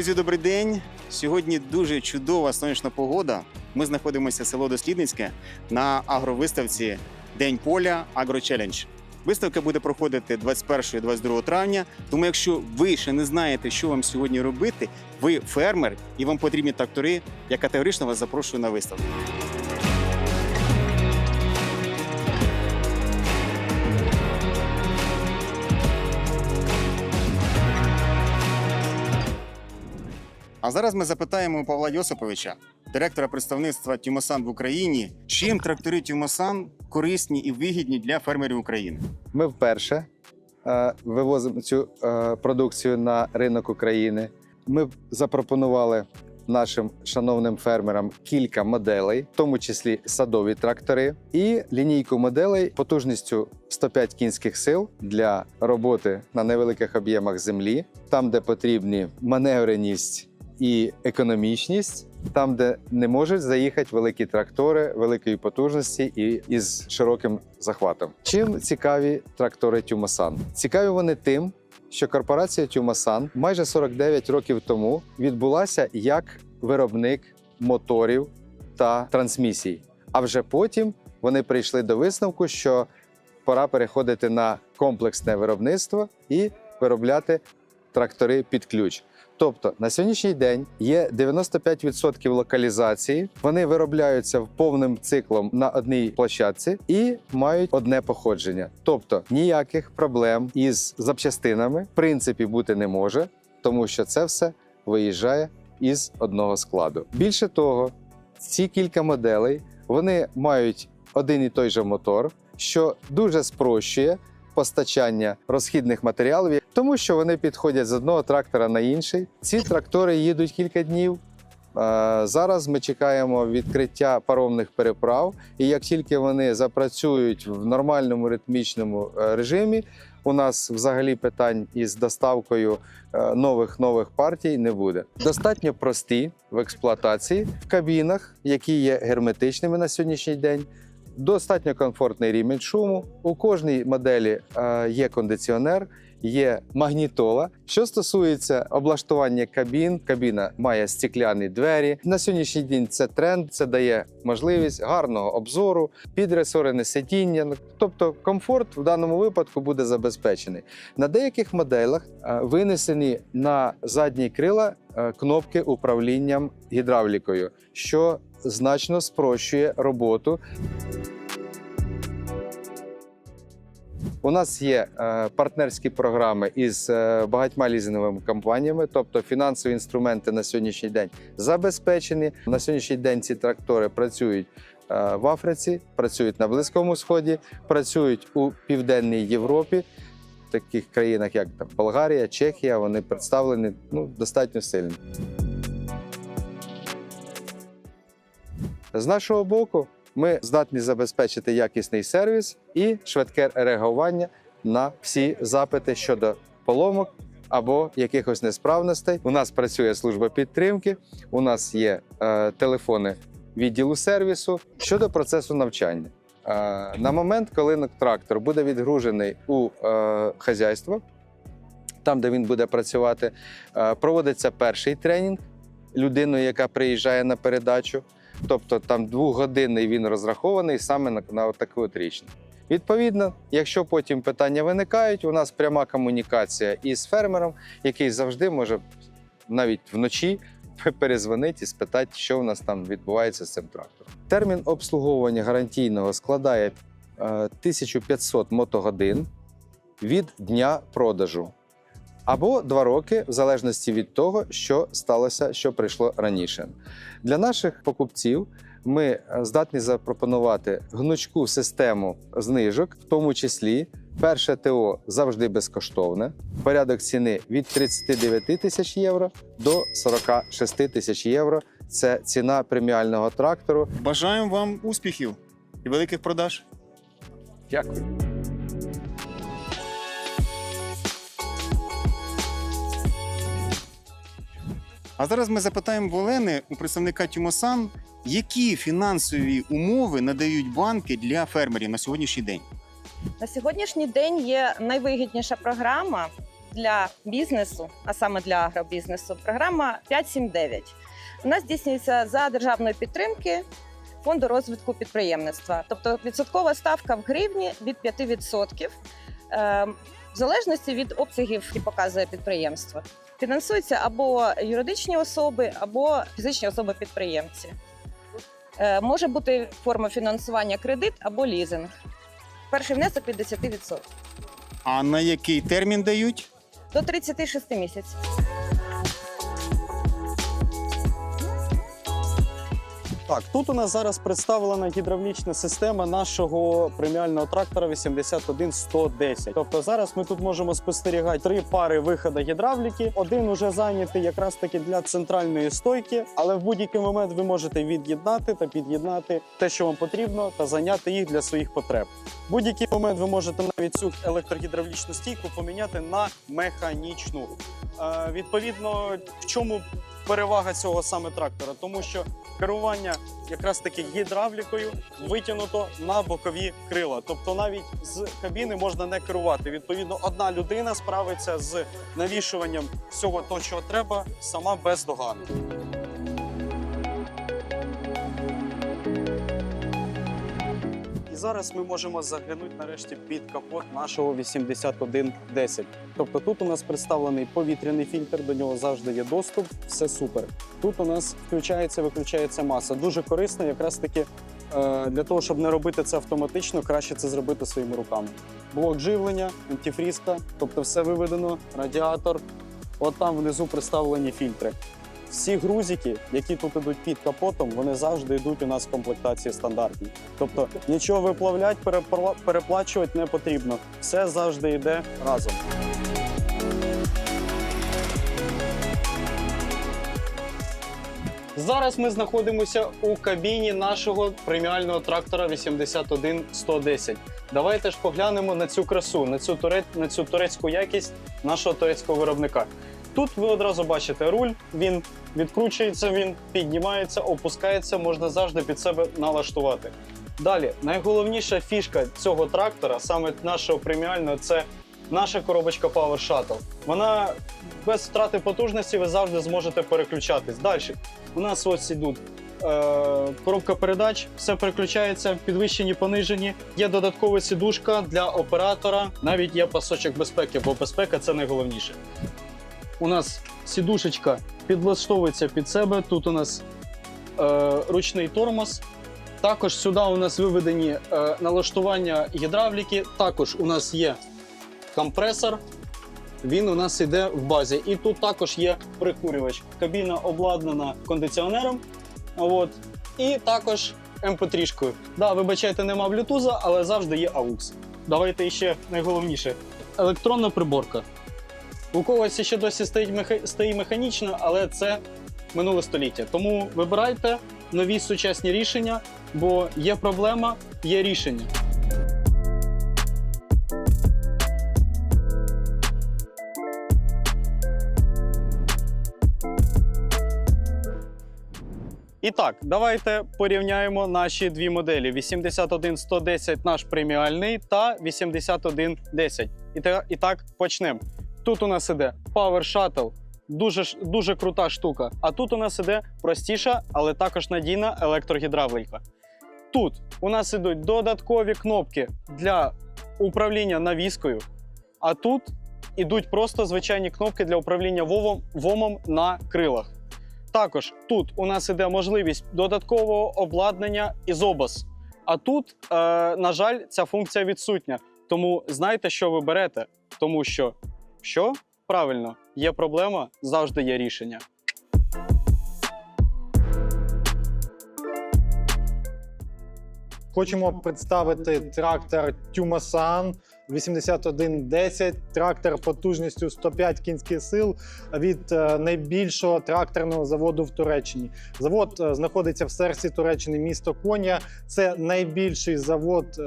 Друзі, добрий день. Сьогодні дуже чудова сонячна погода. Ми знаходимося в село Дослідницьке на агровиставці День поля Агрочелендж. Виставка буде проходити 21-22 травня. Тому, якщо ви ще не знаєте, що вам сьогодні робити, ви фермер і вам потрібні трактори, я категорично вас запрошую на виставку. А зараз ми запитаємо у Павла Йосиповича, директора представництва Тюмосан в Україні, чим трактори Тюмосан корисні і вигідні для фермерів України. Ми вперше е, вивозимо цю е, продукцію на ринок України. Ми запропонували нашим шановним фермерам кілька моделей, в тому числі садові трактори, і лінійку моделей потужністю 105 кінських сил для роботи на невеликих об'ємах землі, там, де потрібні маневреність і економічність. Там, де не можуть заїхати великі трактори великої потужності і із широким захватом. Чим цікаві трактори Тюмасан? Цікаві вони тим, що корпорація Тюмасан майже 49 років тому відбулася як виробник моторів та трансмісій. А вже потім вони прийшли до висновку, що пора переходити на комплексне виробництво і виробляти трактори під ключ. Тобто на сьогоднішній день є 95% локалізації. Вони виробляються повним циклом на одній площадці і мають одне походження. Тобто ніяких проблем із запчастинами в принципі бути не може, тому що це все виїжджає із одного складу. Більше того, ці кілька моделей вони мають один і той же мотор, що дуже спрощує постачання розхідних матеріалів, тому що вони підходять з одного трактора на інший. Ці трактори їдуть кілька днів. Зараз ми чекаємо відкриття паромних переправ, і як тільки вони запрацюють в нормальному ритмічному е, режимі, у нас взагалі питань із доставкою е, нових нових партій не буде. Достатньо прості в експлуатації в кабінах, які є герметичними на сьогоднішній день. Достатньо комфортний рівень шуму. У кожній моделі е, є кондиціонер, є магнітола. Що стосується облаштування кабін, кабіна має стекляні двері. На сьогоднішній день це тренд, це дає можливість гарного обзору, підресорене сидіння. Ну, Тобто комфорт в даному випадку буде забезпечений. На деяких моделях е, винесені на задні крила е, кнопки управлінням гідравлікою, що значно спрощує роботу. У нас є е, партнерські програми із е, багатьма лізинговими компаніями, тобто фінансові інструменти на сьогоднішній день забезпечені. На сьогоднішній день ці трактори працюють е, в Африці, працюють на Близькому Сході, працюють у Південній Європі, в таких країнах, як Болгарія, Чехія. Вони представлені ну, достатньо сильно. З нашого боку, ми здатні забезпечити якісний сервіс і швидке реагування на всі запити щодо поломок або якихось несправностей. У нас працює служба підтримки, у нас є е, телефони відділу сервісу щодо процесу навчання. Е, на момент, коли трактор буде відгружений у е, хазяйство, там, де він буде працювати, е, проводиться перший тренінг людиною, яка приїжджає на передачу. Тобто там двохгодинний він розрахований саме на, на таку от річ. Відповідно, якщо потім питання виникають, у нас пряма комунікація із фермером, який завжди може навіть вночі перезвонити і спитати, що у нас там відбувається з цим трактором. Термін обслуговування гарантійного складає е, 1500 мотогодин від дня продажу. Або два роки, в залежності від того, що сталося, що прийшло раніше. Для наших покупців ми е, здатні запропонувати гнучку систему знижок, в тому числі перше ТО завжди безкоштовне. Порядок ціни від 39 тисяч євро до 46 тисяч євро. Це ціна преміального трактору. Бажаємо вам успіхів і великих продаж. Дякую. А зараз ми запитаємо в Олени у представника Тюмосан, які фінансові умови надають банки для фермерів на сьогоднішній день. На сьогоднішній день є найвигідніша програма для бізнесу, а саме для агробізнесу, програма 579. Вона здійснюється за державної підтримки фонду розвитку підприємництва. Тобто відсоткова ставка в гривні від 5%, е, в залежності від обсягів, які показує підприємство. Фінансуються або юридичні особи, або фізичні особи-підприємці. Е, Може бути форма фінансування кредит або лізинг. Перший внесок від 10%. А на який термін дають? До 36 місяців. Так, тут у нас зараз представлена гідравлічна система нашого преміального трактора 81110. Тобто зараз ми тут можемо спостерігати три пари виходу гідравліки. Один уже зайнятий якраз таки для центральної стойки, але в будь-який момент ви можете від'єднати та під'єднати те, що вам потрібно, та зайняти їх для своїх потреб. В будь-який момент ви можете навіть цю електрогідравлічну стійку поміняти на механічну. Е, відповідно, в чому перевага цього саме трактора? Тому що керування якраз таки гідравлікою витягнуто на бокові крила. Тобто навіть з кабіни можна не керувати. Відповідно, одна людина справиться з навішуванням всього того, чого треба, сама без зараз ми можемо заглянути нарешті під капот нашого 8110. Тобто тут у нас представлений повітряний фільтр, до нього завжди є доступ, все супер. Тут у нас включається, виключається маса. Дуже корисно, якраз таки е, для того, щоб не робити це автоматично, краще це зробити своїми руками. Блок живлення, антифрізка, тобто все виведено, радіатор. От там внизу представлені фільтри. Всі грузики, які тут ідуть під капотом, вони завжди йдуть у нас в комплектації стандартні. Тобто нічого виплавлять, перепла- переплачувати не потрібно. Все завжди йде разом. Зараз ми знаходимося у кабіні нашого преміального трактора 81110. Давайте ж поглянемо на цю красу, на цю, туре... на цю турецьку якість нашого турецького виробника. Тут ви одразу бачите руль, він відкручується, він піднімається, опускається, можна завжди під себе налаштувати. Далі, найголовніша фішка цього трактора, саме нашого преміального, це наша коробочка Power Shuttle. Вона без втрати потужності ви завжди зможете переключатись. Далі у нас ось ідуть е, коробка передач, все переключається, підвищені, понижені. Є додаткова сідушка для оператора. Навіть є пасочок безпеки, бо безпека це найголовніше. У нас сідушечка підлаштовується під себе. Тут у нас е, ручний тормоз. Також сюди у нас виведені е, налаштування гідравліки. Також у нас є компресор. Він у нас йде в базі. І тут також є прикурювач. Кабіна обладнана кондиціонером. От. І також MP3-шкою. Да, вибачайте, нема блютуза, але завжди є AUX. Давайте ще найголовніше: електронна приборка. У когось ще досі стоїть, меха... стоїть механічно, але це минуле століття. Тому вибирайте нові сучасні рішення, бо є проблема, є рішення. І так, давайте порівняємо наші дві моделі: 81110 наш преміальний та 8110. І, та, і так почнемо. Тут у нас іде Power Shuttle, дуже, дуже крута штука. А тут у нас іде простіша, але також надійна електрогідравліка. Тут у нас ідуть додаткові кнопки для управління навіскою, а тут ідуть просто звичайні кнопки для управління вовом, вомом на крилах. Також тут у нас іде можливість додаткового обладнання із обос. А тут, е, на жаль, ця функція відсутня. Тому знайте, що ви берете. Тому що що? Правильно, є проблема, завжди є рішення. Хочемо представити трактор Тюмасан 8110, трактор потужністю 105 кінських сил від е, найбільшого тракторного заводу в Туреччині. Завод е, знаходиться в серці Туреччини, місто Коня. Це найбільший завод, е,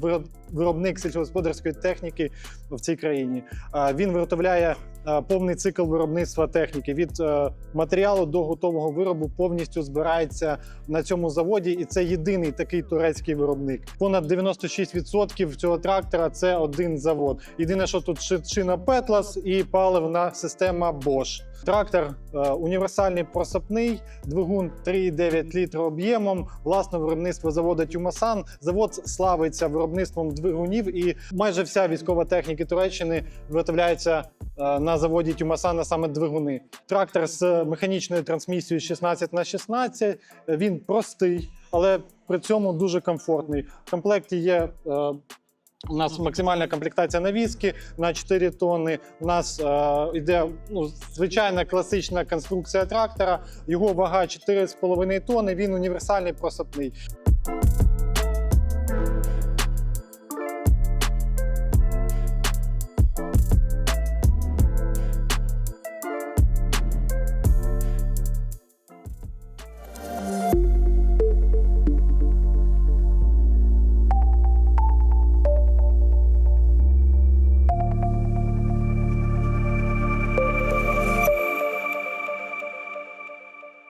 вироб- виробник сільськогосподарської техніки в цій країні. Він виготовляє повний цикл виробництва техніки від е, матеріалу до готового виробу повністю збирається на цьому заводі, і це єдиний такий турецький виробник. Понад 96% цього трактора це один завод. Єдине, що тут ши- шина Петлас і паливна система Bosch. Трактор е, універсальний просапний, двигун 3,9 літра об'ємом, власне виробництво заводу Тюмасан. Завод славиться виробництвом двигунів, і майже вся військова техніка Туреччини виготовляється е, на заводі Тюмасан, а саме двигуни. Трактор з механічною трансмісією 16 на 16 Він простий, але при цьому дуже комфортний. В комплекті є. е, у нас максимальна комплектація навіски на 4 тонни. У нас е, йде ну, звичайна класична конструкція трактора. Його вага 4,5 тонни. Він універсальний просапний.